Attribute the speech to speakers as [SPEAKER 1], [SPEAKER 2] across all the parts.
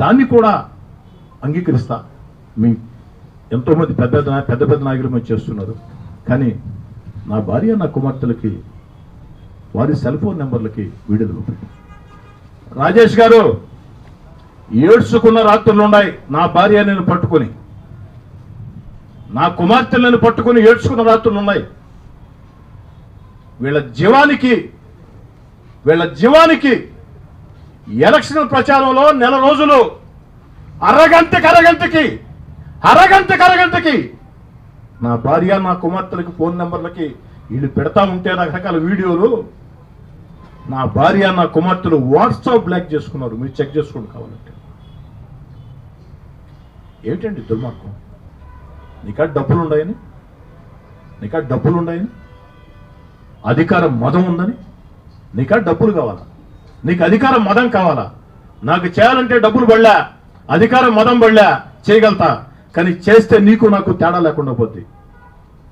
[SPEAKER 1] దాన్ని కూడా అంగీకరిస్తా. మీ ఎంతోమంది పెద్ద పెద్ద పెద్ద పెద్ద నాయకులు మీరు చేస్తున్నారు. కానీ నా భార్య నా కుమార్తెలకి వారి సెల్ ఫోన్ నెంబర్లకి వీడియోలు రాజేష్ గారు ఏడ్చుకున్న రాత్రులు ఉన్నాయి. నా భార్య నేను పట్టుకొని నా కుమార్తెలను పట్టుకొని ఏడ్చుకున్న రాత్రులు ఉన్నాయి. వీళ్ళ జీవానికి వీళ్ళ జీవానికి ఎలక్షన్ ప్రచారంలో నెల రోజులు. అరగంటకి అరగంటకి అరగంటకి అరగంటకి నా భార్య నా కుమార్తెలకి ఫోన్ నెంబర్లకి వీళ్ళు పెడతా ఉంటే రకరకాల వీడియోలు. నా భార్య నా కుమార్తెలు వాట్సాప్ బ్లాక్ చేసుకున్నారు. మీరు చెక్ చేసుకోండి కావాలంటే. ఏమిటండి దుర్మార్గం? నీకా డబ్బులు ఉన్నాయని? నీకా డబ్బులు ఉన్నాయని? అధికారం మదం ఉందని? నీకా డబ్బులు కావాలా? నీకు అధికారం మదం కావాలా? నాకు చేయాలంటే డబ్బులు పడలే. అధికారం మదం పడలే. చేయగలుగుతా. కానీ చేస్తే నీకు నాకు తేడా లేకుండా పోద్ది.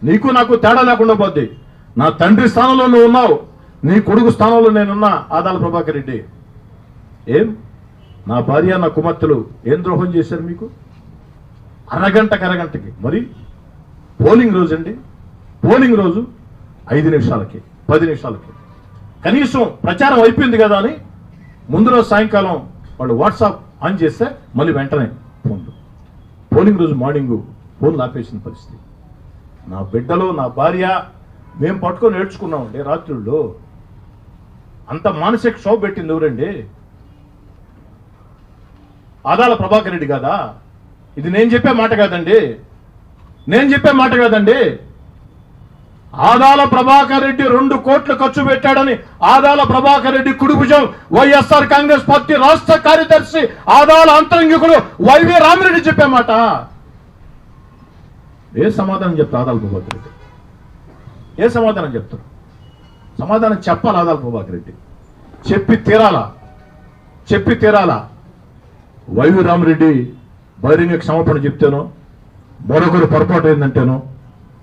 [SPEAKER 1] నీకు నాకు తేడా లేకుండా పోద్ది. నా తండ్రి స్థానంలో నువ్వు ఉన్నావు. నీ కొడుకు స్థానంలో నేనున్నా ఆదాల ప్రభాకర్ రెడ్డి. ఏం? నా భార్య నా కుమార్తెలు ఏం ద్రోహం చేశారు మీకు? అరగంటకి అరగంటకి. మరి? పోలింగ్ రోజు అండి. పోలింగ్ రోజు ఐదు నిమిషాలకి పది నిమిషాలకి. కనీసం ప్రచారం అయిపోయింది కదా అని ముందు రోజు సాయంకాలం వాళ్ళు వాట్సాప్ ఆన్ చేస్తే మళ్ళీ వెంటనే ఫోన్లు పోలింగ్ రోజు మార్నింగ్ ఫోన్ ఆపేసిన పరిస్థితి. నా బిడ్డలు నా భార్య మేము పట్టుకొని ఏడ్చుకున్నామండి రాత్రుల్లో. అంత మానసిక క్షోభ పెట్టింది ఎవరండి? ఆదాల ప్రభాకర్ రెడ్డి కాదా ఇది నేను చెప్పే మాట కాదండి. నేను చెప్పే మాట కాదండి. ఆదాల ప్రభాకర్ రెడ్డి రెండు కోట్లు ఖర్చు పెట్టాడని ఆదాల ప్రభాకర్ రెడ్డి కుడిభుజం వైఎస్ఆర్ కాంగ్రెస్ పార్టీ రాష్ట్ర కార్యదర్శి ఆదాల అంతరంగికుడు వైవి రామిరెడ్డి చెప్పామాట. ఏ సమాధానం చెప్తా ఆదాల ప్రభాకర్ రెడ్డి? ఏ సమాధానం చెప్తారు? సమాధానం చెప్పాలి ఆదాల ప్రభాకర్ రెడ్డి. చెప్పి తీరాలా? చెప్పి తీరాలా? వైవి రామిరెడ్డి బహిరంగ క్షమాపణ చెప్తేనో మరొకరు పొరపాటు ఏంటంటేనో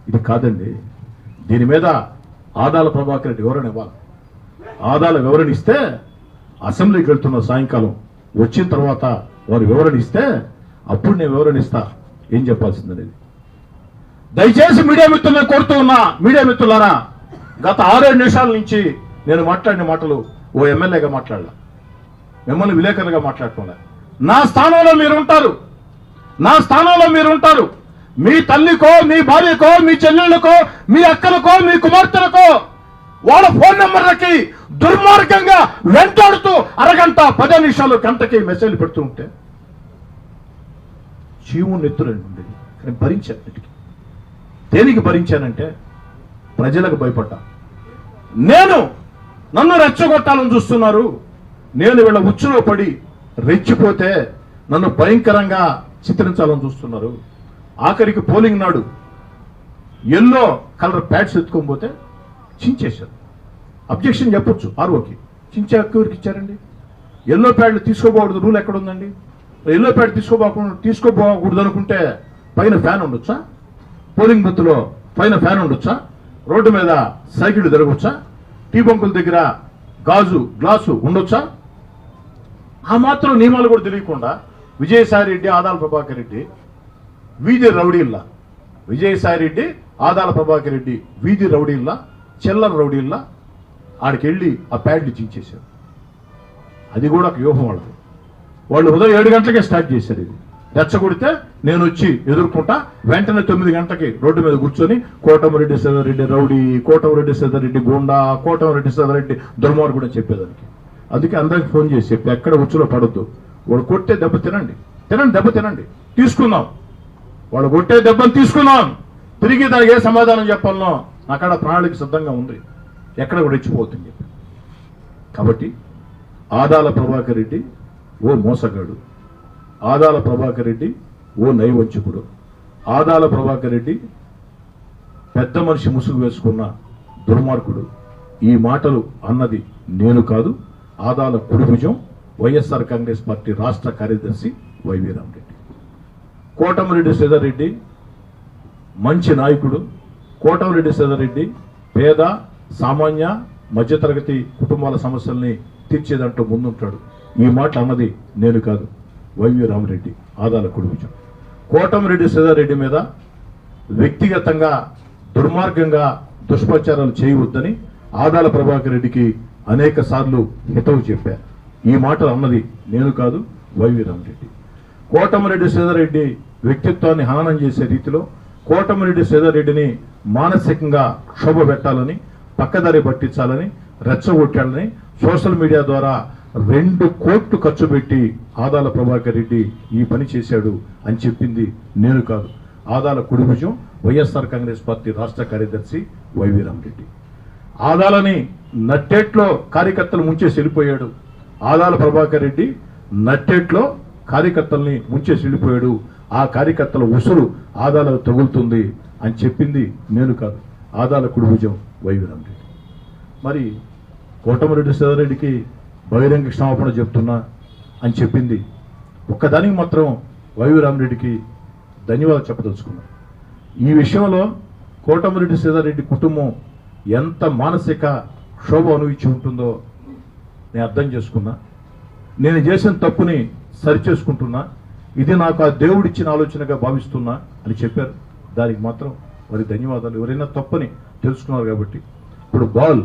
[SPEAKER 1] ఇది కాదండి. దీని మీద ఆదాల ప్రభాకర్ రెడ్డి వివరణ ఇవ్వాలి. ఆదాల వివరణ ఇస్తే అసెంబ్లీకి వెళ్తున్న సాయంకాలం వచ్చిన తర్వాత వారు వివరణ ఇస్తే అప్పుడు నేను వివరణ ఇస్తా. ఏం చెప్పాల్సిందనేది. దయచేసి మీడియా మిత్రులను కోరుతూ ఉన్నా మీడియా మిత్రులారా గత ఆరేడు నిమిషాల నుంచి నేను మాట్లాడిన మాటలు ఓ ఎమ్మెల్యేగా మాట్లాడలా. మిమ్మల్ని విలేకరులుగా మాట్లాడుకోలే. నా స్థానంలో మీరు ఉంటారు నా స్థానంలో మీరు ఉంటారు మీ తల్లికో మీ భార్యకో మీ చెల్లెళ్ళకో మీ అక్కలకో మీ కుమార్తెలకో వాళ్ళ ఫోన్ నెంబర్లకి దుర్మార్గంగా వెంటాడుతూ అరగంట పది నిమిషాలు గంటకి మెసేజ్ పెడుతూ ఉంటే చీము నెత్తురండి కానీ భరించాను దేనికి భరించానంటే ప్రజలకు భయపడ్డా. నేను నన్ను రెచ్చగొట్టాలని చూస్తున్నారు. నేను వీళ్ళ ఉచ్చులో పడి రెచ్చిపోతే నన్ను భయంకరంగా చిత్రించాలని చూస్తున్నారు. ఆఖరికి పోలింగ్ నాడు ఎల్లో కలర్ ప్యాడ్స్ ఎత్తుకోకపోతే చించేశారు. అబ్జెక్షన్ చెప్పొచ్చు ఆర్ఓకి. చించే హక్కు ఎవరికి ఇచ్చారండి? ఎల్లో ప్యాడ్లు తీసుకోబోకూడదు రూల్ ఎక్కడ ఉందండి ఎల్లో ప్యాడ్ తీసుకోబోకుండా తీసుకోబోకూడదు అనుకుంటే పైన ఫ్యాన్ ఉండొచ్చా? పోలింగ్ బూత్లో పైన ఫ్యాన్ ఉండొచ్చా? రోడ్డు మీద సైకిల్ తిరగొచ్చా? టీ బంకుల దగ్గర గాజు గ్లాసు ఉండొచ్చా? ఆ మాత్రం నియమాలు కూడా తెలియకుండా విజయసాయి రెడ్డి ఆదాల ప్రభాకర్ రెడ్డి వీధి రౌడీల్లా. విజయసాయి రెడ్డి ఆదాల ప్రభాకర్ రెడ్డి వీధి రౌడీల్లా చిల్లర రౌడీల్లా ఆడికెళ్ళి ఆ ప్యాడ్లు చించేశారు. అది కూడా ఒక వ్యూహం వాళ్ళది. వాళ్ళు ఉదయం ఏడు గంటలకే స్టార్ట్ చేశారు ఇది. రెచ్చగొడితే నేను వచ్చి ఎదుర్కొంటా వెంటనే తొమ్మిది గంటలకి రోడ్డు మీద కూర్చొని కోటమిరెడ్డి సదరెడ్డి రౌడీ కోటమిరెడ్డి సదరెడ్డి గోండా కోటమిరెడ్డి సదరెడ్డి దుర్మార్గుడు అని చెప్పేదానికి అందుకే అందరికి ఫోన్ చేసి చెప్పి ఎక్కడ ఉచ్చులో పడొద్దు. వాడు కొట్టే దెబ్బ తినండి. తినండి దెబ్బ తినండి. తీసుకుందాం. వాళ్ళు కొట్టే దెబ్బను తీసుకున్నాం. తిరిగి దానికి ఏ సమాధానం చెప్పాలనో అక్కడ ప్రణాళిక సిద్ధంగా ఉంది. ఎక్కడ కూడా ఇచ్చిపోతుంది కాబట్టి ఆదాల ప్రభాకర్ రెడ్డి ఓ మోసగాడు. ఆదాల ప్రభాకర్ రెడ్డి ఓ నైవంచకుడు. ఆదాల ప్రభాకర్ రెడ్డి పెద్ద మనిషి ముసుగు వేసుకున్న దుర్మార్గుడు. ఈ మాటలు అన్నది నేను కాదు ఆదాల కుడిభుజం వైఎస్ఆర్ కాంగ్రెస్ పార్టీ రాష్ట్ర కార్యదర్శి వైవి రామరెడ్డి కోటమిరెడ్డి శ్రీధర్రెడ్డి మంచి నాయకుడు. కోటమిరెడ్డి శ్రీధర్రెడ్డి పేద సామాన్య మధ్యతరగతి కుటుంబాల సమస్యల్ని తీర్చేదంటూ ముందుంటాడు. ఈ మాట అన్నది నేను కాదు. వైవి రామరెడ్డి ఆదాల కుడిభుజం కోటమిరెడ్డి శ్రీధర్రెడ్డి మీద వ్యక్తిగతంగా దుర్మార్గంగా దుష్ప్రచారాలు చేయవద్దని ఆదాల ప్రభాకర్ రెడ్డికి అనేక సార్లు హితవు చెప్పారు. ఈ మాటలు అన్నది నేను కాదు వైవి రామరెడ్డి. కోటమిరెడ్డి సీతారెడ్డి వ్యక్తిత్వాన్ని హననం చేసే రీతిలో కోటమిరెడ్డి సీతారెడ్డిని మానసికంగా క్షోభ పెట్టాలని పక్కదారి పట్టించాలని రెచ్చగొట్టాలని సోషల్ మీడియా ద్వారా రెండు కోట్లు ఖర్చు పెట్టి ఆదాల ప్రభాకర్ రెడ్డి ఈ పని చేశాడు అని చెప్పింది నేను కాదు. ఆదాల కుడిభుజం వైఎస్ఆర్ కాంగ్రెస్ పార్టీ రాష్ట్ర కార్యదర్శి వైవి రామరెడ్డి. ఆదాలని నట్టేట్లో కార్యకర్తలు ముంచేసి వెళ్ళిపోయాడు. ఆదాల ప్రభాకర్ రెడ్డి నట్టేట్లో కార్యకర్తల్ని ముంచేసి వెళ్ళిపోయాడు ఆ కార్యకర్తల ఉసురు ఆదాలకు తగులుతుంది అని చెప్పింది నేను కాదు. ఆదాల కుడిభుజం వైవిరామరెడ్డి మరి కోటమరెడ్డి సదారెడ్డికి బహిరంగ క్షమాపణ చెప్తున్నా అని చెప్పింది. ఒక్కదానికి మాత్రం వైవిరామరెడ్డికి ధన్యవాదాలు చెప్పదలుచుకున్నాను. ఈ విషయంలో కోటమరెడ్డి సీతారెడ్డి కుటుంబం ఎంత మానసిక క్షోభ అనుభవించి ఉంటుందో నేను అర్థం చేసుకున్నా. నేను చేసిన తప్పుని సరిచేసుకుంటున్నా. ఇది నాకు ఆ దేవుడిచ్చిన ఆలోచనగా భావిస్తున్నా అని చెప్పారు. దానికి మాత్రం మరి ధన్యవాదాలు. ఎవరైనా తప్పని తెలుసుకున్నారు కాబట్టి. ఇప్పుడు బాల్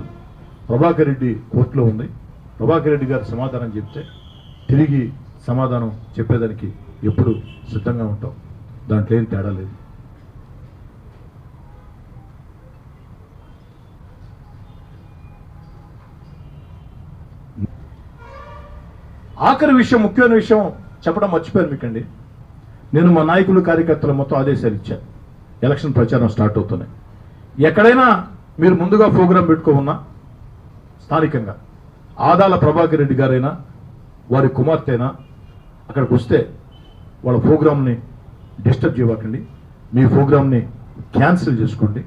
[SPEAKER 1] ప్రభాకర్ రెడ్డి కోర్టులో ఉంది. ప్రభాకర్ రెడ్డి గారు సమాధానం చెప్తే తిరిగి సమాధానం చెప్పేదానికి ఎప్పుడు సిద్ధంగా ఉంటాం. దాంట్లో ఏం తేడా లేదు. ఆఖరి విషయం ముఖ్యమైన విషయం చెప్పడం మర్చిపోయాను మీకండి. నేను మా నాయకులు కార్యకర్తలు మొత్తం ఆదేశాలు ఇచ్చాను. ఎలక్షన్ ప్రచారం స్టార్ట్ అవుతున్నాయి. ఎక్కడైనా మీరు ముందుగా ప్రోగ్రాం పెట్టుకోమన్నా స్థానికంగా ఆదాల ప్రభాకర్ రెడ్డి గారైనా వారి కుమార్తె అయినా అక్కడికి వస్తే వాళ్ళ ప్రోగ్రామ్ని డిస్టర్బ్ చేయకండి మీ ప్రోగ్రామ్ని క్యాన్సిల్ చేసుకోండి.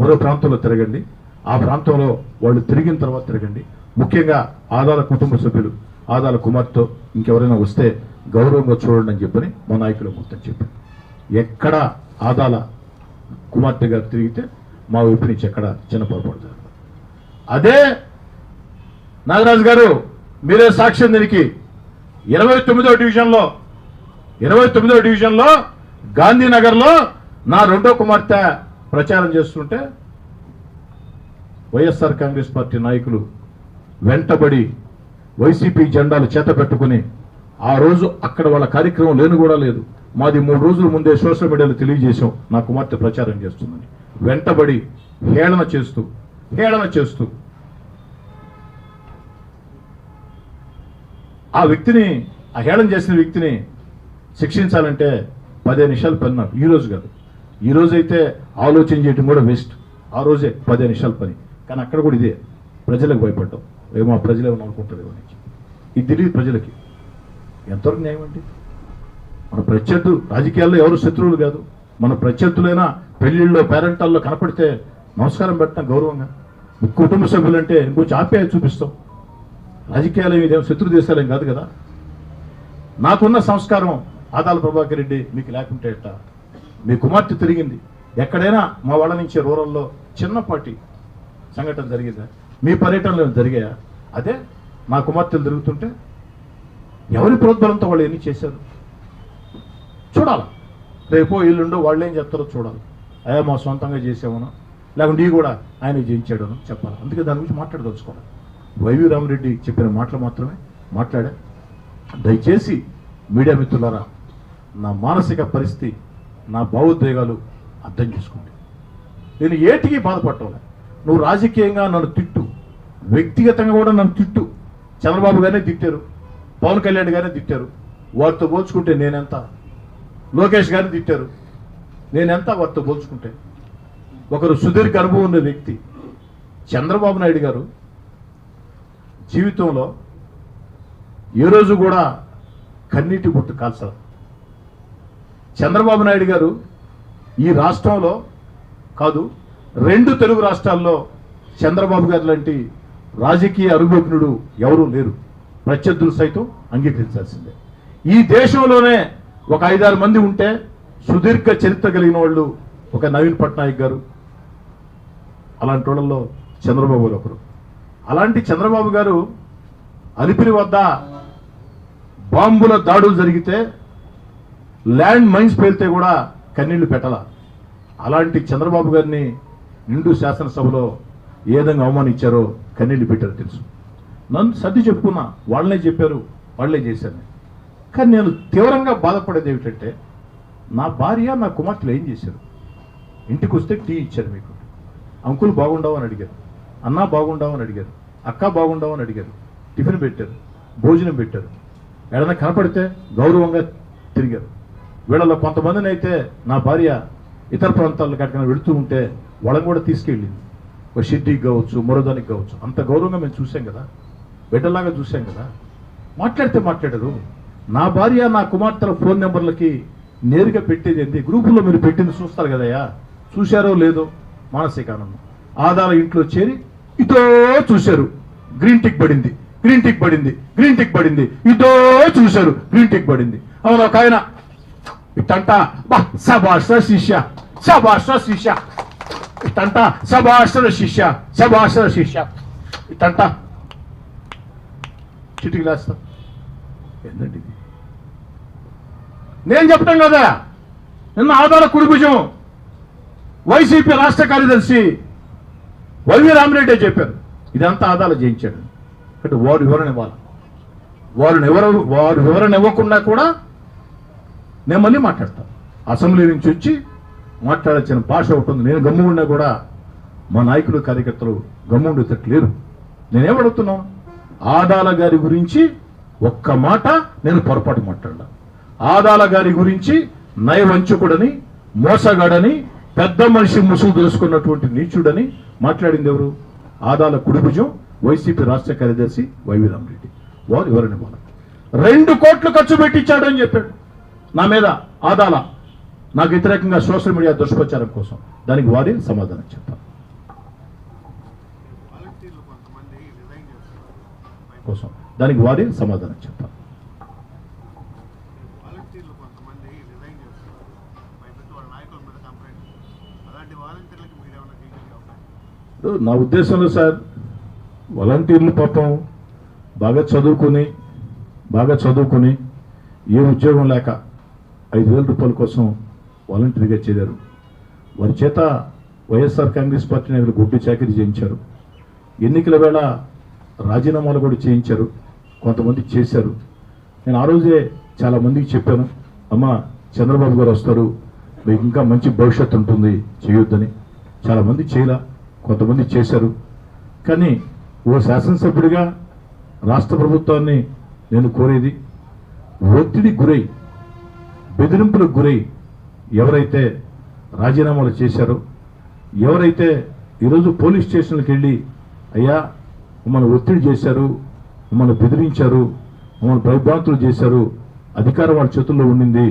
[SPEAKER 1] మరో ప్రాంతంలో తిరగండి. ఆ ప్రాంతంలో వాళ్ళు తిరిగిన తర్వాత తిరగండి. ముఖ్యంగా ఆదాల కుటుంబ సభ్యులు ఆదాల కుమార్తె ఇంకెవరైనా వస్తే గౌరవంగా చూడండి అని చెప్పని మా నాయకులు మొత్తం చెప్పారు. ఎక్కడ ఆదాల కుమార్తె గారు తిరిగితే మా వైపు నుంచి ఎక్కడ చిన్న పొరపాటు జరగదు అదే నాగరాజు గారు మీరే సాక్ష్యం దీనికి. ఇరవై తొమ్మిదో డివిజన్లో ఇరవై తొమ్మిదో డివిజన్లో గాంధీనగర్లో నా రెండో కుమార్తె ప్రచారం చేస్తుంటే వైఎస్ఆర్ కాంగ్రెస్ పార్టీ నాయకులు వెంటబడి వైసీపీ జెండాలు చేత పెట్టుకుని ఆ రోజు అక్కడ వాళ్ళ కార్యక్రమం లేని కూడా లేదు. మాది మూడు రోజుల ముందే సోషల్ మీడియాలో తెలియజేశాం. నా కుమార్తె ప్రచారం చేస్తుందని. వెంటబడి హేళన చేస్తూ హేళన చేస్తూ. ఆ వ్యక్తిని ఆ హేళన చేసిన వ్యక్తిని శిక్షించాలంటే పదిహేను నిమిషాలు పని నాకు. ఈ రోజు కాదు. ఈ అయితే ఆలోచన చేయడం కూడా వేస్ట్ ఆ రోజే పదిహేను నిమిషాలు పని. కానీ అక్కడ కూడా ఇదే. ప్రజలకు భయపడ్డాం. ఏమో ఆ ప్రజలు ఏమైనా అనుకుంటారు అని ఇది తెలియదు ప్రజలకి. ఎంతవరకు న్యాయం అండి? మన ప్రత్యర్థు రాజకీయాల్లో ఎవరు శత్రువులు కాదు. మన ప్రత్యర్థులైనా పెళ్ళిళ్ళలో పేరెంటాల్లో కనపడితే నమస్కారం పెట్టడం గౌరవంగా. కుటుంబ సభ్యులంటే ఇంకొంచెం ఆప్యాయత చూపిస్తాం. రాజకీయాలు ఇదేం శత్రు దేశాలేం కాదు కదా. నాకున్న సంస్కారం ఆదాల ప్రభాకర్ రెడ్డి మీకు లేకుంటే ఎట్టా? మీ కుమార్తె తిరిగింది. ఎక్కడైనా మా వాళ్ళ నుంచి రూరల్లో చిన్నపాటి సంఘటన జరిగిందా? మీ పర్యటనలో జరిగాయా? అదే మా కుమార్తెలు తిరుగుతుంటే ఎవరి ప్రోద్బలంతో వాళ్ళు ఎన్ని చేశారు? చూడాలి. రేపో ఇల్లుండో వాళ్ళు ఏం చెప్తారో చూడాలి. అయ్యా మా సొంతంగా చేసామను లేకుంటే ఈ కూడా ఆయన జయించాడను చెప్పాలి. అందుకే దాని గురించి మాట్లాడదలుచుకోవాలి. వైవి రామరెడ్డి చెప్పిన మాటలు మాత్రమే మాట్లాడా? దయచేసి మీడియా మిత్రులారా నా మానసిక పరిస్థితి నా భావోద్వేగాలు అర్థం చేసుకోండి. నేను ఏటికి బాధపడటంలే నువ్వు రాజకీయంగా నన్ను తిట్టు. వ్యక్తిగతంగా కూడా నన్ను తిట్టు. చంద్రబాబు గారినే తిట్టారు. పవన్ కళ్యాణ్ గారినే తిట్టారు. వారితో పోల్చుకుంటే నేనెంత? లోకేష్ గారిని తిట్టారు. నేనెంత వారితో పోల్చుకుంటే? ఒకరు సుదీర్ఘ అనుభవం ఉన్న వ్యక్తి చంద్రబాబు నాయుడు గారు జీవితంలో ఏ రోజు కూడా కన్నీటి గుట్టు కాల్చారు. చంద్రబాబు నాయుడు గారు ఈ రాష్ట్రంలో కాదు రెండు తెలుగు రాష్ట్రాల్లో చంద్రబాబు గారు లాంటి రాజకీయ అనుభవజ్ఞుడు ఎవరూ లేరు. ప్రత్యర్థులు సైతం అంగీకరించాల్సిందే. ఈ దేశంలోనే ఒక ఐదారు మంది ఉంటే సుదీర్ఘ చరిత్ర కలిగిన వాళ్ళు ఒక నవీన్ పట్నాయక్ గారు అలాంటి వాళ్ళల్లో చంద్రబాబు గారు ఒకరు. అలాంటి చంద్రబాబు గారు అలిపిరి వద్ద బాంబుల దాడులు జరిగితే ల్యాండ్ మైన్స్ పేలితే కూడా కన్నీళ్ళు పెట్టాల. అలాంటి చంద్రబాబు గారిని నిండు శాసనసభలో ఏ విధంగా అవమానించారో కన్నీళ్ళు పెట్టారో తెలుసు. నన్ను సర్ది చెప్పుకున్నా వాళ్ళనే చెప్పారు వాళ్ళే చేశారు. కానీ నేను తీవ్రంగా బాధపడేది ఏమిటంటే నా భార్య నా కుమార్తెలు ఏం చేశారు? ఇంటికి వస్తే టీ ఇచ్చారు మీకు. అంకుల్ బాగుండవు అని అడిగారు అన్న బాగుండవు అని అడిగారు అక్క బాగుండవు అని అడిగారు టిఫిన్ పెట్టారు భోజనం పెట్టారు. ఏదైనా కనపడితే గౌరవంగా తిరిగారు. వీళ్ళలో కొంతమందిని అయితే నా భార్య ఇతర ప్రాంతాలకు ఎక్కడికైనా వెళుతూ ఉంటే వాళ్ళని కూడా తీసుకెళ్ళింది. ఒక షిడ్డీకి కావచ్చు మరోదానికి కావచ్చు. అంత గౌరవంగా మేము చూసాం కదా. బిడ్డలాగా చూసాం కదా. మాట్లాడితే మాట్లాడరు. నా భార్య నా కుమార్తెల ఫోన్ నెంబర్లకి నేరుగా పెట్టేది ఏంటి గ్రూపులో మీరు పెట్టింది చూస్తారు కదయ్యా. చూశారో లేదో మానసికానందం ఆధార ఇంట్లో చేరి ఇదో చూశారు. గ్రీన్ టిక్ పడింది. గ్రీన్ టిక్ పడింది. గ్రీన్ టిక్ పడింది. ఇదో చూశారు. గ్రీన్ టిక్ పడింది. అవును ఒక ఆయన ఇట్టంట బా సభాష శిష్య సభాష శిష్య. ఇట్టంట సభాషణ శిష్య సభాషణ శిష్య. ఇతంత. చిటికి లేస్తా ఏంటండి ఇది? నేను చెప్తాం కదా నిన్న ఆధార కుడిభుజం వైసీపీ రాష్ట్ర కార్యదర్శి వైవి రామిరెడ్డి చెప్పారు. ఇదంతా ఆదాలు చేయించాడు. అంటే వారు వివరణ ఇవ్వాలి. వారిని ఎవరు వారు వివరణ ఇవ్వకుండా కూడా నేను మళ్ళీ మాట్లాడతాను. అసెంబ్లీ నుంచి వచ్చి మాట్లాడాల్సిన భాష ఉంటుంది నేను గమ్ము ఉన్నా కూడా మా నాయకులు కార్యకర్తలు గమ్ము ఉండేటట్టు లేరు. నేనేం ఆదాల గారి గురించి ఒక్క మాట నేను పొరపాటు మాట్లాడా ఆదాల గారి గురించి నయవంచుకుడని మోసగాడని పెద్ద మనిషి ముసుగు తెలుసుకున్నటువంటి నీచుడని మాట్లాడింది ఎవరు? ఆదాల కుడిభుజం వైసీపీ రాష్ట్ర కార్యదర్శి వైవి రామరెడ్డి. వారు ఎవరని వాళ్ళు రెండు కోట్లు ఖర్చు పెట్టించాడు అని చెప్పాడు. నా మీద ఆదాల నాకు వ్యతిరేకంగా సోషల్ మీడియా దుష్ప్రచారం కోసం. దానికి వారి సమాధానం చెప్పాలి కోసం. దానికి వారి సమాధానం చెప్పాలి నా ఉద్దేశంలో సార్ వాలంటీర్లు పాపం బాగా చదువుకుని బాగా చదువుకుని ఏ ఉద్యోగం లేక ఐదు వేల రూపాయల కోసం వాలంటీర్గా చేరారు. వారి చేత వైఎస్ఆర్ కాంగ్రెస్ పార్టీ నాయకులు గుడ్డు చాకరీ చేయించారు. ఎన్నికల వేళ రాజీనామాలు కూడా చేయించారు. కొంతమంది చేశారు. నేను ఆ రోజే చాలా మందికి చెప్పాను అమ్మ చంద్రబాబు గారు వస్తారు. మీకు ఇంకా మంచి భవిష్యత్తు ఉంటుంది చేయొద్దని. చాలామంది చేయలా కొంతమంది చేశారు. కానీ ఓ శాసనసభ్యుడిగా రాష్ట్ర ప్రభుత్వాన్ని నేను కోరేది ఒత్తిడి గురై బెదిరింపులకు గురై ఎవరైతే రాజీనామాలు చేశారో ఎవరైతే ఈరోజు పోలీస్ స్టేషన్లకు వెళ్ళి అయ్యా మమ్మల్ని ఒత్తిడి చేశారు మమ్మల్ని బెదిరించారు మమ్మల్ని భయభ్రాంతులు చేశారు అధికారం వాళ్ళ చేతుల్లో ఉండింది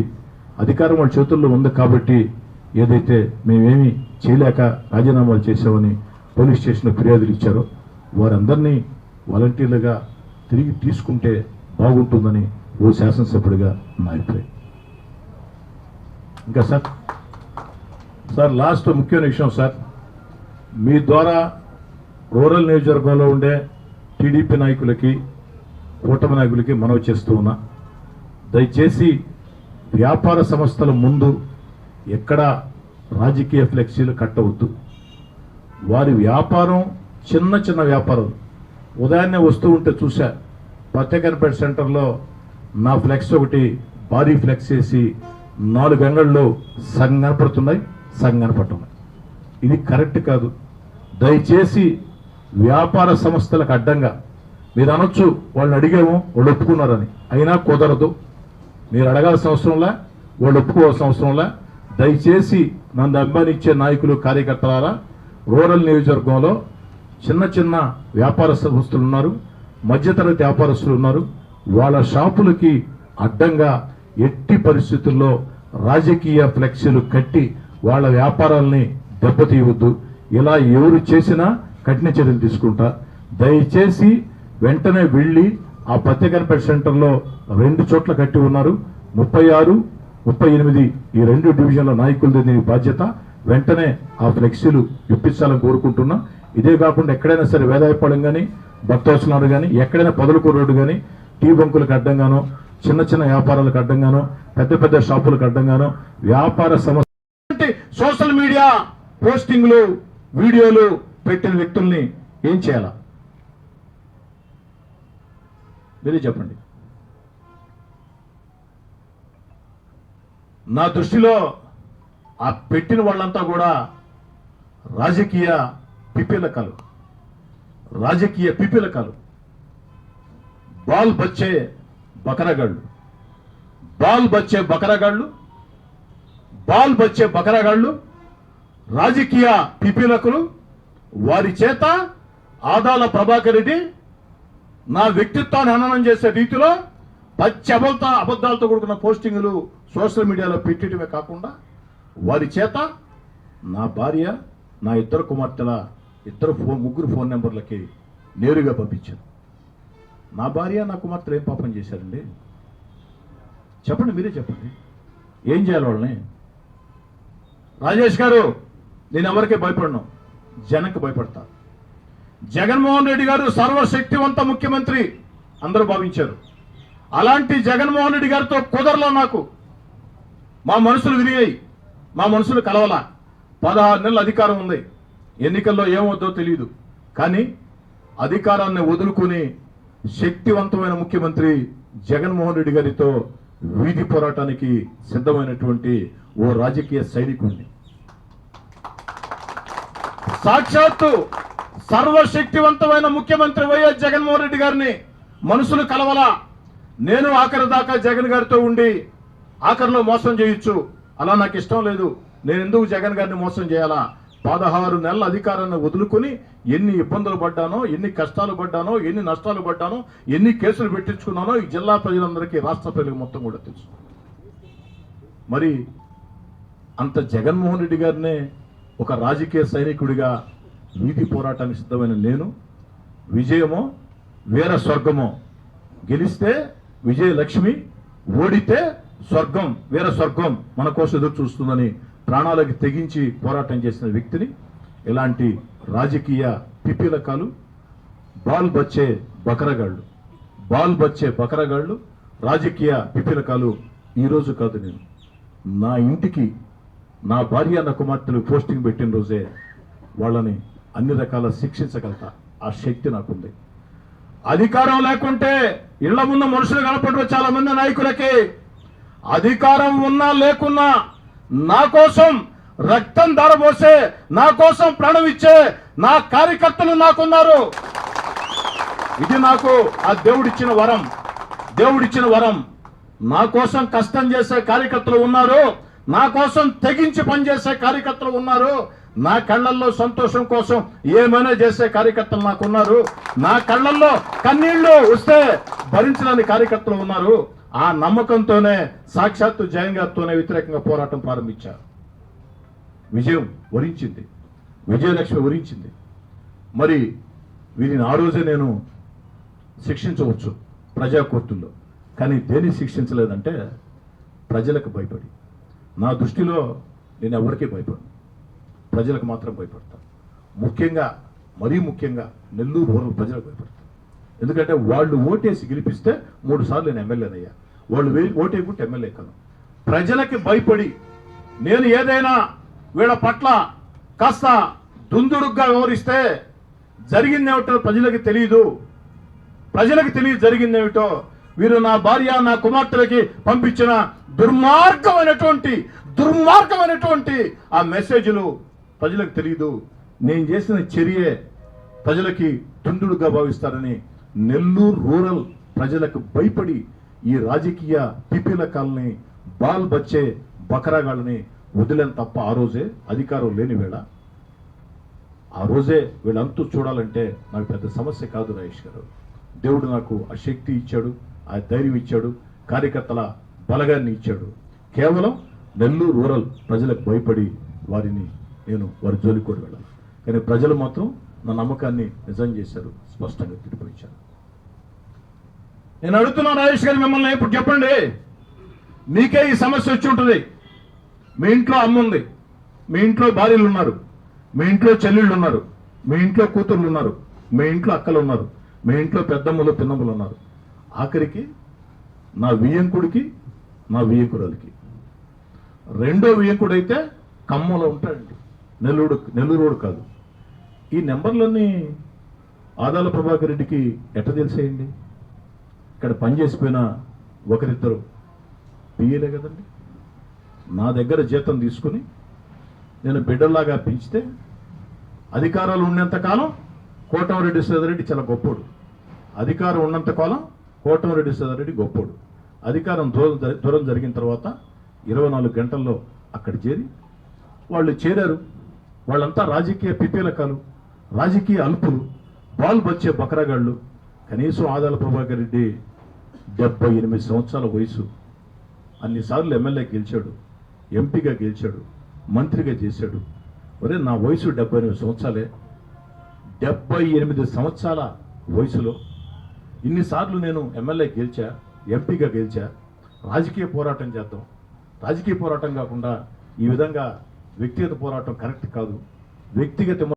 [SPEAKER 1] అధికారం వాళ్ళ చేతుల్లో ఉంది కాబట్టి ఏదైతే మేమేమి చేయలేక రాజీనామాలు చేశామని పోలీస్ స్టేషన్లో ఫిర్యాదులు ఇచ్చారో వారందరినీ వాలంటీర్లుగా తిరిగి తీసుకుంటే బాగుంటుందని ఓ శాసనసభ్యుడిగా నా అభిప్రాయం. ఇంకా సార్? సార్ లాస్ట్ ముఖ్యమైన విషయం సార్. మీ ద్వారా రూరల్ నియోజకవర్గంలో ఉండే టీడీపీ నాయకులకి కూటమి నాయకులకి మనవి చేస్తూ ఉన్నా. దయచేసి వ్యాపార సంస్థల ముందు ఎక్కడ రాజకీయ ఫ్లెక్సీలు కట్టవద్దు. వారి వ్యాపారం చిన్న చిన్న వ్యాపారం. ఉదయాన్నే వస్తూ ఉంటే చూసా పత్రికనపేట సెంటర్లో నా ఫ్లెక్స్ ఒకటి భారీ ఫ్లెక్స్ వేసి నాలుగు అంగళ్ళు సగం కనపడుతున్నాయి సగం కనపడుతున్నాయి. ఇది కరెక్ట్ కాదు. దయచేసి వ్యాపార సంస్థలకు అడ్డంగా మీరు అనొచ్చు వాళ్ళని అడిగాము వాళ్ళు ఒప్పుకున్నారని. అయినా కుదరదు. మీరు అడగాల్సిన అవసరంలా వాళ్ళు ఒప్పుకోవాల్సిన అవసరంలా దయచేసి నన్ను అభిమానించే నాయకులు కార్యకర్తలారా రూరల్ నియోజకవర్గంలో చిన్న చిన్న వ్యాపార సంస్థలు ఉన్నారు మధ్యతరగతి వ్యాపారస్తులు ఉన్నారు. వాళ్ళ షాపులకి అడ్డంగా ఎట్టి పరిస్థితుల్లో రాజకీయ ఫ్లెక్సీలు కట్టి వాళ్ళ వ్యాపారాల్ని దెబ్బతీయవద్దు. ఇలా ఎవరు చేసినా కఠిన చర్యలు తీసుకుంటా. దయచేసి వెంటనే వెళ్ళి ఆ పత్రికనపేట సెంటర్లో రెండు చోట్ల కట్టి ఉన్నారు. ముప్పై ఆరు ముప్పై ఎనిమిది ఈ రెండు డివిజన్ల నాయకులది దీని బాధ్యత. వెంటనే ఆ ఫ్లెక్సీలు ఇప్పించాలని కోరుకుంటున్నా. ఇదే కాకుండా ఎక్కడైనా సరే వేదాయపాలెం కానీ భక్తవసనాలు కానీ ఎక్కడైనా పొదలకూరు రోడ్డు కానీ టీ బంకులకు అడ్డంగానో చిన్న చిన్న వ్యాపారాలకు అడ్డంగాను పెద్ద పెద్ద షాపులకు అడ్డంగాను వ్యాపార సమస్య సోషల్ మీడియా పోస్టింగ్లు వీడియోలు పెట్టిన వ్యక్తుల్ని ఏం చేయాలా? మీరే చెప్పండి. నా దృష్టిలో ఆ పెట్టిన వాళ్ళంతా కూడా రాజకీయ పిపీలకాలు రాజకీయ పిపీలకాలు బాల్ బచ్చే బకరగాళ్ళు. బాల్ బచ్చే బకరగాళ్ళు బాల్ బచ్చే బకరగాళ్ళు రాజకీయ పిపిలకులు వారి చేత ఆదాల ప్రభాకర్ రెడ్డి నా వ్యక్తిత్వాన్ని హననం చేసే రీతిలో పచ్చి అబద్ధ అబద్ధాలతో కూడుకున్న పోస్టింగులు సోషల్ మీడియాలో పెట్టడమే కాకుండా వారి చేత నా భార్య నా ఇద్దరు కుమార్తెల ఇద్దరు ఫోన్ ముగ్గురు ఫోన్ నెంబర్లకి నేరుగా పంపించాను నా భార్య నా కుమార్తెలు ఏం పాపం చేశారండి? చెప్పండి మీరే చెప్పండి. ఏం చేయాలి వాళ్ళని? రాజేష్ గారు నేను ఎవరికే భయపడను. జనకు భయపడతా. జగన్మోహన్ రెడ్డి గారు సర్వశక్తివంత ముఖ్యమంత్రి అందరూ భావించారు. అలాంటి జగన్మోహన్ రెడ్డి గారితో కుదరలా నాకు. మా మనసులు విరిగాయి మా మనసులు కలవలా. పదహారు నెలల అధికారం ఉంది. ఎన్నికల్లో ఏమవుద్దో తెలియదు కానీ అధికారాన్ని వదులుకుని శక్తివంతమైన ముఖ్యమంత్రి జగన్మోహన్ రెడ్డి గారితో వీధి పోరాటానికి సిద్ధమైనటువంటి ఓ రాజకీయ సైనికుడిని సాక్షాత్తు సర్వశక్తివంతమైన ముఖ్యమంత్రి వైఎస్ జగన్మోహన్ రెడ్డి గారిని మనుషులు కలవలా. నేను ఆఖరి దాకా జగన్ గారితో ఉండి ఆఖరిలో మోసం చేయొచ్చు. అలా నాకు ఇష్టం లేదు. నేను ఎందుకు జగన్ గారిని మోసం చేయాలా? పదహారు నెలల అధికారాన్ని వదులుకొని ఎన్ని ఇబ్బందులు పడ్డానో ఎన్ని కష్టాలు పడ్డానో ఎన్ని నష్టాలు పడ్డానో ఎన్ని కేసులు పెట్టించుకున్నానో ఈ జిల్లా ప్రజలందరికీ రాష్ట్ర ప్రజలకు మొత్తం కూడా తెలుసు. మరి అంత జగన్మోహన్ రెడ్డి గారినే ఒక రాజకీయ సైనికుడిగా నీతి పోరాటానికి సిద్ధమైన నేను విజయమో వీర స్వర్గమో గెలిస్తే విజయలక్ష్మి ఓడితే స్వర్గం వీర స్వర్గం మన కోసం ఎదురు చూస్తుందని ప్రాణాలకు తెగించి పోరాటం చేసిన వ్యక్తిని ఇలాంటి రాజకీయ పిపిలకాలు బాల్ బచ్చే బకరగాళ్ళు బాల్ బచ్చే బకరగాళ్ళు రాజకీయ పిపిలకాలు ఈరోజు కాదు నేను. నా ఇంటికి నా భార్య నా కుమార్తెలు పోస్టింగ్ పెట్టిన రోజే వాళ్ళని అన్ని రకాల శిక్షించగలతా. ఆ శక్తి నాకుంది. అధికారం లేకుంటే ఇళ్ళ ముందు మనుషులు కనపడరు చాలా మంది నాయకులకి. అధికారం ఉన్నా లేకున్నా నా కోసం రక్తం ధారపోసే నా కోసం ప్రాణం ఇచ్చే నా కార్యకర్తలు నాకున్నారు. ఇది నాకు ఆ దేవుడిచ్చిన వరం. దేవుడిచ్చిన వరం. నా కోసం కష్టం చేసే కార్యకర్తలు ఉన్నారు. నా కోసం తెగించి పనిచేసే కార్యకర్తలు ఉన్నారు. నా కళ్ళల్లో సంతోషం కోసం ఏమైనా చేసే కార్యకర్తలు నాకున్నారు. నా కళ్ళల్లో కన్నీళ్ళు వస్తే భరించలేని కార్యకర్తలు ఉన్నారు. ఆ నమ్మకంతోనే సాక్షాత్తు జగన్ గారితోనే వ్యతిరేకంగా పోరాటం ప్రారంభించారు. విజయం వరించింది. విజయలక్ష్మి వరించింది. మరి వీరిని ఆ రోజే నేను శిక్షించవచ్చు ప్రజా కోర్టుల్లో. కానీ దేన్ని శిక్షించలేదంటే ప్రజలకు భయపడి. నా దృష్టిలో నేను ఎవరికీ భయపడను. ప్రజలకు మాత్రం భయపడతాను ముఖ్యంగా మరీ ముఖ్యంగా నెల్లూరు రూరల్ ప్రజలకు భయపడతాను ఎందుకంటే వాళ్ళు ఓటేసి గెలిపిస్తే మూడు సార్లు నేను ఎమ్మెల్యేనయ్యా వాళ్ళు ఓటేయకుంటే ఎమ్మెల్యే కాదు ప్రజలకి భయపడి నేను ఏదైనా వీళ్ళ పట్ల కాస్త దుందుడుగ్గా వ్యవహరిస్తే జరిగిందేమిటో ప్రజలకు తెలియదు ప్రజలకు తెలియ జరిగిందేమిటో వీరు నా భార్య నా కుమార్తెలకి పంపించిన దుర్మార్గమైనటువంటి దుర్మార్గమైనటువంటి ఆ మెసేజ్లు ప్రజలకు తెలియదు నేను చేసిన చర్యే ప్రజలకి దుందుడుగా భావిస్తారని నెల్లూరు రూరల్ ప్రజలకు భయపడి ఈ రాజకీయ పిపిలకాలని బాల్ బచ్చే బకరాగాళ్ళని వదిలేని తప్ప ఆ రోజే అధికారం లేని వేళ. ఆ రోజే వీళ్ళంతూ చూడాలంటే నాకు పెద్ద సమస్య కాదు రాజేష్ గారు. దేవుడు నాకు ఆ శక్తి ఇచ్చాడు ఆ ధైర్యం ఇచ్చాడు కార్యకర్తల బలగాన్ని ఇచ్చాడు. కేవలం నెల్లూరు రూరల్ ప్రజలకు భయపడి వారిని నేను వారి జోలికి కూడా వెళ్ళాను. కానీ ప్రజలు మాత్రం నా నమ్మకాన్ని నిజం చేశారు స్పష్టంగా తిరిగిపోయించారు నేను అడుగుతున్నాను రాజేష్ గారు మిమ్మల్ని ఇప్పుడు చెప్పండి. మీకే ఈ సమస్య వచ్చి ఉంటుంది. మీ ఇంట్లో అమ్మ ఉంది. మీ ఇంట్లో భార్యలు ఉన్నారు. మీ ఇంట్లో చెల్లెళ్ళు ఉన్నారు. మీ ఇంట్లో కూతుర్లు ఉన్నారు. మీ ఇంట్లో అక్కలు ఉన్నారు. మీ ఇంట్లో పెద్దమ్మలు పిన్నమ్మలు ఉన్నారు. ఆఖరికి నా వియ్యంకుడికి నా వియ్యంకురాలికి. రెండో వియ్యంకుడైతే కమ్మలో ఉంటాడండి. నెల్లూరు నెల్లూరు కాదు. ఈ నెంబర్లన్నీ ఆదాల ప్రభాకర్ రెడ్డికి ఎట్ట తెలిసేయండి? ఇక్కడ పనిచేసిపోయిన ఒకరిద్దరు పియ్యలే కదండి. నా దగ్గర జీతం తీసుకుని నేను బిడ్డల్లాగా పెంచితే అధికారాలు ఉన్నంత కాలం కోటమిరెడ్డి సోదరెడ్డి చాలా గొప్పోడు. అధికారం ఉన్నంత కాలం కోటమిరెడ్డి సోదరెడ్డి గొప్పోడు. అధికారం దూరం దూరం జరిగిన తర్వాత ఇరవై నాలుగు గంటల్లో అక్కడ చేరి వాళ్ళు చేరారు. వాళ్ళంతా రాజకీయ పిపీలకాలు. రాజకీయ అల్పులు బాల్ బచ్చే బకరగాళ్ళు కనీసం ఆదాల ప్రభాకర్ రెడ్డి డెబ్బై ఎనిమిది సంవత్సరాల వయసు. అన్నిసార్లు ఎమ్మెల్యే గెలిచాడు ఎంపీగా గెలిచాడు మంత్రిగా చేశాడు. ఒరే నా వయసు డెబ్బై ఎనిమిది సంవత్సరాలే. డెబ్బై ఎనిమిది సంవత్సరాల వయసులో ఇన్నిసార్లు నేను ఎమ్మెల్యే గెలిచా ఎంపీగా గెలిచా. రాజకీయ పోరాటం చేద్దాం. రాజకీయ పోరాటం కాకుండా ఈ విధంగా వ్యక్తిగత పోరాటం కరెక్ట్ కాదు. వ్యక్తిగత